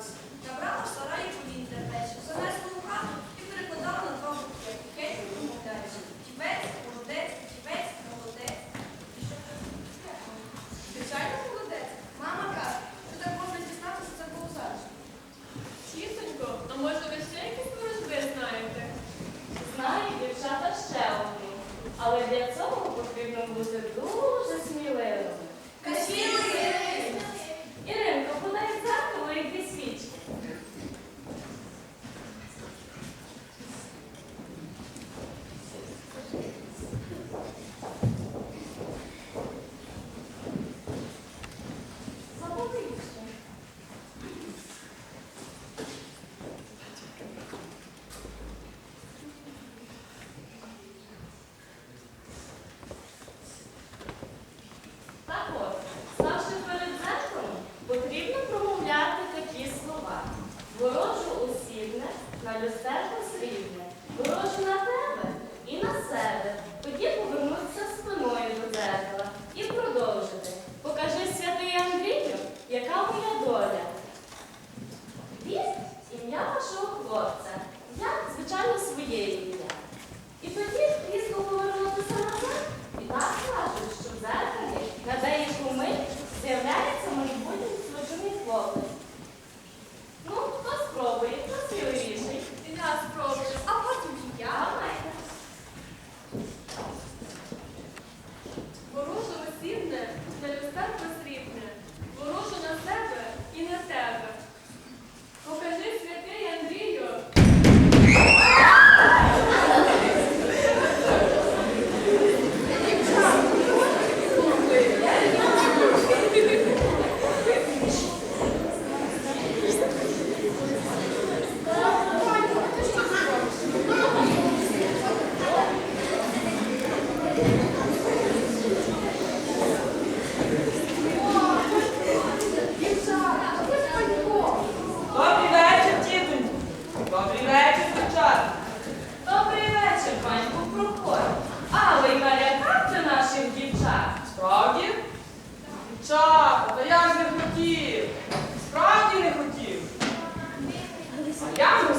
pecados. Cabral Дівчата, та я ж не хотів. Справді не хотів. А я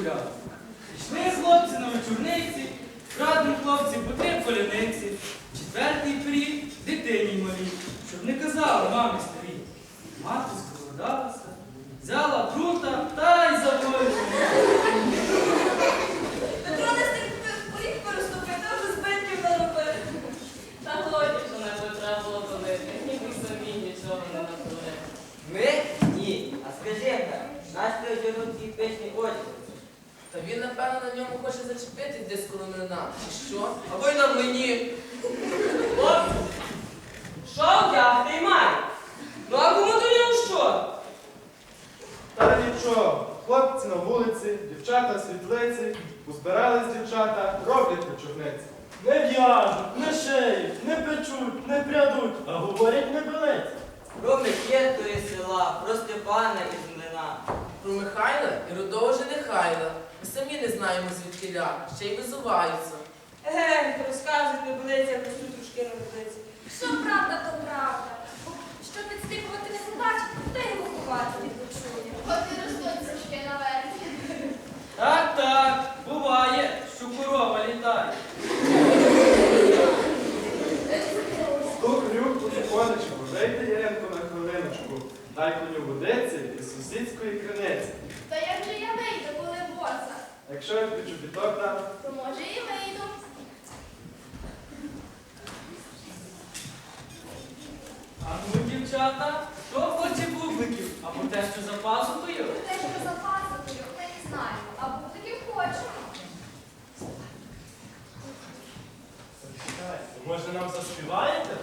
чоколяду. Пішли хлопці на вечорниці, крадемо хлопці по три поляниці. Четвертий пиріг дитині малій, щоб не казала мамі старій. Мати складалася, взяла прута та й завоювала. Петро не стиг поріг переступити, а вже збитків наробив. Та годі, що не треба було тулити. Ніби самі нічого не натули. Ми? Ні. А скажи, наш ти одягнув ці пишні одяг? Та він, напевно, на ньому хоче зачепити десь коло. Чи що? Або й на млині. Хлопці, що вдягти має? Ну а кому до нього що? Та нічого, хлопці на вулиці, дівчата в світлиці, позбирались дівчата, роблять вечорниці. Не в'яжуть, не шиють, не печуть, не прядуть, а говорять не. Роблять є то із села, про Степана із млина. Про Михайла і родового Женихайла. Ми самі не знаємо звідкиля, ще й визуваються. Еге, розказують, не болиться, як трошки народиться. Що правда, то правда. Бо Що підстрікувати не побачить, де його ховати не почує. От і ростуть трошки наверх. Так, так, буває, що корова літає. Стук рюк у віконечку, вийди Єренко на хвилиночку, дай коню водиці із сусідської криниці. Та як же я вийду? Якщо я тобі чобіток То може і вийду. А ну, дівчата, хто хоче бубликів? Або те, що за пазухою? Те, що за пасокою, ми не знаємо, а бубликів хочемо. Може нам заспіваєте?